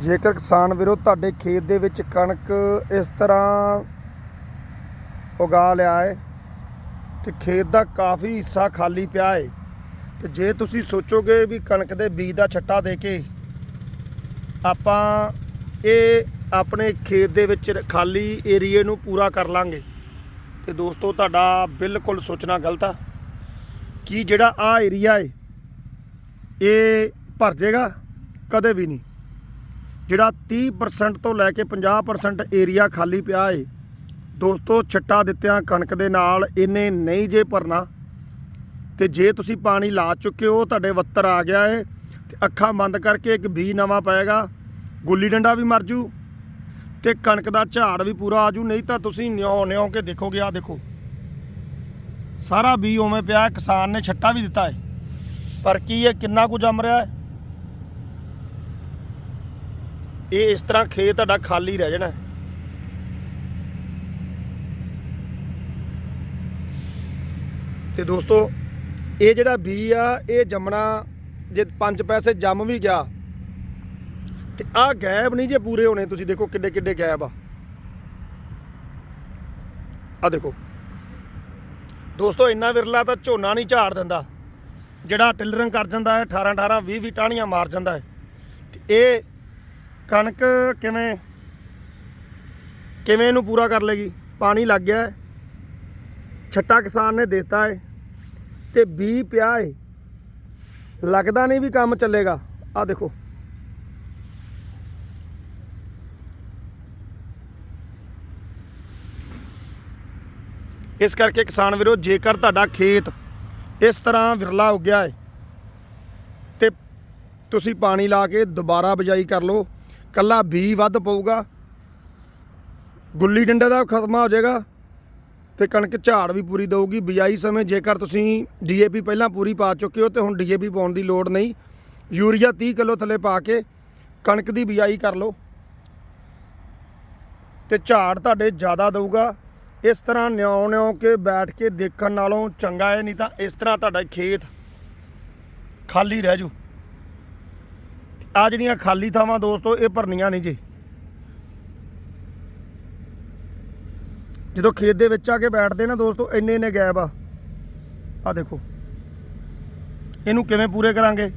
ਜੇਕਰ ਕਿਸਾਨ ਵੀਰੋ ਤੁਹਾਡੇ ਖੇਤ ਦੇ ਵਿੱਚ ਕਣਕ ਇਸ ਤਰ੍ਹਾਂ ਉਗਾ ਲਿਆ ਹੈ ਤੇ ਖੇਤ ਦਾ ਕਾਫੀ ਹਿੱਸਾ ਖਾਲੀ ਪਿਆ ਹੈ, ਤੇ ਜੇ ਤੁਸੀਂ ਸੋਚੋਗੇ ਵੀ ਕਣਕ ਦੇ ਬੀਜ ਦਾ ਛੱਟਾ ਦੇ ਕੇ ਆਪਾਂ ਇਹ ਆਪਣੇ ਖੇਤ ਦੇ ਵਿੱਚ ਖਾਲੀ ਏਰੀਏ ਨੂੰ ਪੂਰਾ ਕਰ ਲਾਂਗੇ, ਤੇ ਦੋਸਤੋ ਤੁਹਾਡਾ ਬਿਲਕੁਲ ਸੋਚਣਾ ਗਲਤ ਆ ਕਿ ਜਿਹੜਾ ਆ ਏਰੀਆ ਹੈ, ਇਹ ਭਰ ਜਾਏਗਾ ਕਦੇ ਵੀ ਨਹੀਂ। ਜਿਹੜਾ 30% ਤੋਂ ਲੈ ਕੇ 50% ਏਰੀਆ ਖਾਲੀ ਪਿਆ ਏ। ਦੋਸਤੋ, ਛੱਟਾ ਦਿੱਤਿਆਂ ਕਣਕ ਦੇ ਨਾਲ ਇਹਨੇ ਨਹੀਂ ਜੇ ਭਰਨਾ। ਤੇ ਜੇ ਤੁਸੀਂ ਪਾਣੀ ਲਾ ਚੁੱਕੇ ਹੋ, ਤੁਹਾਡੇ ਵੱਤਰ ਆ ਗਿਆ ਏ ਤੇ ਅੱਖਾਂ ਬੰਦ ਕਰਕੇ ਇੱਕ ਬੀ ਨਵਾਂ ਪਏਗਾ। ਗੁੱਲੀ ਡੰਡਾ ਵੀ ਮਰ ਜੂ ਤੇ ਕਣਕ ਦਾ ਝਾੜ ਵੀ ਪੂਰਾ ਆਜੂ ਨਹੀਂ ਤਾਂ ਤੁਸੀਂ ਨਿਉ ਨਿਉ ਕੇ ਦੇਖੋਗੇ ਆ ਦੇਖੋ। ਸਾਰਾ ਬੀ ਉਵੇਂ ਪਿਆ, ਕਿਸਾਨ ਨੇ ਛੱਟਾ ਵੀ ਦਿੱਤਾ ਹੈ ਪਰ ਕੀ ਇਹ ਕਿੰਨਾ ਕੁ ਜੰਮ ਰਿਹਾ ਹੈ ਇਹ ਇਸ ਤਰ੍ਹਾਂ ਖੇਤ ਤੁਹਾਡਾ ਖਾਲੀ ਰਹਿ ਜਾਣਾ। ਹੈ। ਤੇ ਦੋਸਤੋ, ਇਹ ਜਿਹੜਾ ਬੀ ਆ, ਇਹ ਜੰਮਣਾ, ਜੇ ਪੰਜ ਪੈਸੇ ਜੰਮ ਵੀ ਗਿਆ, ਤੇ ਆਹ ਗੈਪ ਨਹੀਂ ਜੇ ਪੂਰੇ ਹੋਣੇ, ਤੁਸੀਂ ਦੇਖੋ ਕਿੱਡੇ ਕਿੱਡੇ ਗੈਪ ਆ। ਆ ਦੇਖੋ। ਦੋਸਤੋ, ਇੰਨਾ ਵਿਰਲਾ ਤਾਂ ਝੋਨਾ ਨਹੀਂ ਝਾੜ ਦਿੰਦਾ। ਜਿਹੜਾ ਟਿਲਰਿੰਗ ਕਰ ਜਾਂਦਾ ਹੈ 18 18 20 20 ਟਾਹਣੀਆਂ ਮਾਰ ਜਾਂਦਾ ਹੈ। ਤੇ ਇਹ ਕਣਕ ਕਿਵੇਂ? ਕਿਵੇਂ ਇਹਨੂੰ ਪੂਰਾ ਕਰ ਲੇਗੀ? ਪਾਣੀ ਲੱਗ ਗਿਆ ਹੈ। ਛੱਟਾ ਕਿਸਾਨ ਨੇ ਦਿੱਤਾ ਹੈ। ਤੇ ਬੀ ਪਿਆ ਹੈ। ਲੱਗਦਾ ਨਹੀਂ ਵੀ ਕੰਮ ਚੱਲੇਗਾ। ਆ ਦੇਖੋ। ਇਸ ਕਰਕੇ ਕਿਸਾਨ ਵੀਰੋ, ਜੇਕਰ ਤੁਹਾਡਾ ਖੇਤ ਇਸ ਤਰ੍ਹਾਂ ਵਿਰਲਾ ਹੋ ਗਿਆ ਹੈ ਤੇ ਤੁਸੀਂ ਪਾਣੀ ਲਾ ਕੇ ਦੁਬਾਰਾ ਬਿਜਾਈ ਕਰ ਲਓ। ਕੱਲਾ ਬੀ ਵੱਧ ਪਊਗਾ। ਗੁੱਲੀ ਡੰਡੇ ਦਾ ਖਤਮਾ ਹੋ ਜਾਏਗਾ ਤੇ ਕਣਕ ਝਾੜ ਵੀ ਪੂਰੀ ਦਊਗੀ। ਬਿਜਾਈ ਸਮੇਂ ਜੇਕਰ ਤੁਸੀਂ ਡੀਏਪੀ ਪਹਿਲਾਂ ਪੂਰੀ ਪਾ ਚੁੱਕੇ ਹੋ ਤੇ ਹੁਣ ਡੀਏਪੀ ਪਾਉਣ ਦੀ ਲੋੜ ਨਹੀਂ, ਯੂਰੀਆ 30 ਕਿਲੋ ਥੱਲੇ ਪਾ ਕੇ ਕਣਕ ਦੀ ਬਿਜਾਈ ਕਰ ਲਓ। ਤੇ ਝਾੜ ਤੁਹਾਡੇ ਜ਼ਿਆਦਾ ਦਊਗਾ। ਇਸ ਤਰ੍ਹਾਂ ਨਿਉ ਨਿਉ ਕੇ ਬੈਠ ਕੇ ਦੇਖਣ ਨਾਲੋਂ ਚੰਗਾ ਹੈ, ਨਹੀਂ ਤਾਂ ਇਸ ਤਰ੍ਹਾਂ ਤੁਹਾਡਾ ਖੇਤ ਖਾਲੀ ਰਹਿ ਜੂ। ਆ ਜਿਹੜੀਆਂ ਖਾਲੀ ਥਾਵਾਂ ਦੋਸਤੋ, ਇਹ ਭਰਨੀਆਂ ਨਹੀਂ ਜੀ। ਜਦੋਂ ਖੇਤ ਦੇ ਵਿੱਚ ਆ ਕੇ ਬੈਠਦੇ ਨਾ ਦੋਸਤੋ ਇੰਨੇ ਇੰਨੇ ਗੈਪ ਆ। ਆ ਦੇਖੋ। ਇਹਨੂੰ ਕਿਵੇਂ ਪੂਰੇ ਕਰਾਂਗੇ?